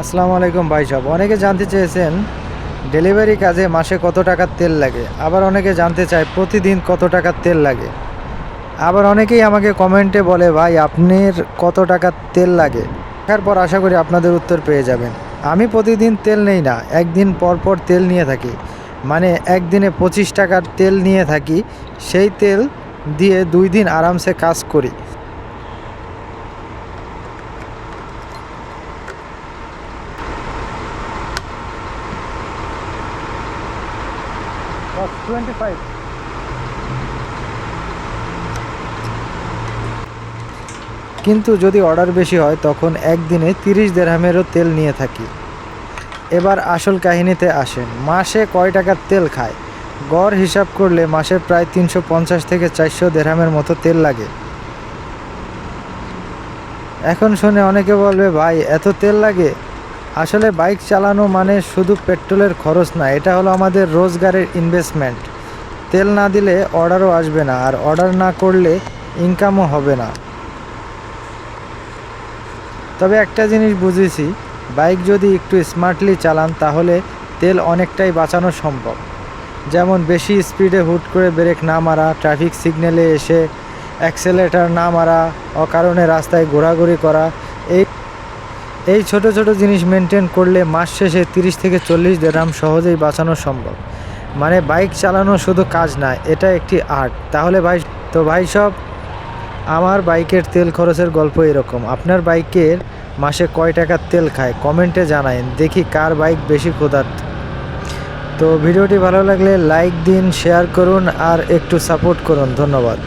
আসসালামু আলাইকুম ভাই সাহেব। অনেকে জানতে চেয়েছেন, ডেলিভারি কাজে মাসে কত টাকার তেল লাগে। আবার অনেকে জানতে চায়, প্রতিদিন কত টাকার তেল লাগে। আবার অনেকেই আমাকে কমেন্টে বলে, ভাই, আপনার কত টাকার তেল লাগে? দেখার পর আশা করি আপনাদের উত্তর পেয়ে যাবেন। আমি প্রতিদিন তেল নেই না, একদিন পর পর তেল নিয়ে থাকি। মানে একদিনে পঁচিশ টাকার তেল নিয়ে থাকি, সেই তেল দিয়ে দুই দিন আরামসে কাজ করি। টোয়েন্টি ফাইভ কিন্তু যদি অর্ডার বেশি হয়, তখন একদিনে তিরিশ দেড়হামেরও তেল নিয়ে থাকি। এবার আসল কাহিনীতে আসেন। মাসে কয় টাকার তেল খায়? গড় হিসাব করলে মাসে প্রায় তিনশো পঞ্চাশ থেকে চারশো দেড়হামের মতো তেল লাগে। এখন শুনে অনেকে বলবে, ভাই, এত তেল লাগে? আসলে বাইক চালানো মানে শুধু পেট্রোলের খরচ না, এটা হলো আমাদের রোজগারের ইনভেস্টমেন্ট তেল না দিলে অর্ডারও আসবে না, আর অর্ডার না করলে ইনকামও হবে না। তবে একটা জিনিস বুঝেছি, বাইক যদি একটু স্মার্টলি চালান, তাহলে তেল অনেকটাই বাঁচানো সম্ভব। যেমন বেশি স্পিডে হুট করে ব্রেক না মারা ট্রাফিক সিগন্যালে এসে অ্যাক্সেলেটার না মারা, অকারণে রাস্তায় ঘোরাঘুরি করা এই ছোট ছোট জিনিস মেনটেন করলে মাস শেষে তিরিশ থেকে চল্লিশ দেড়াম সহজেই বাঁচানো সম্ভব। মানে বাইক চালানো শুধু কাজ না, এটা একটি আর্ট তাহলে ভাই, তো ভাই সব, আমার বাইকের তেল খরচের গল্প এরকম। আপনার বাইকের মাসে কয় টাকার তেল খায়? কমেন্টে জানায়েন। দেখি কার বাইক বেশি ক্ষুধার্ত। তো ভিডিওটি ভালো লাগলে লাইক দিন শেয়ার করুন, আর একটু সাপোর্ট করুন। ধন্যবাদ।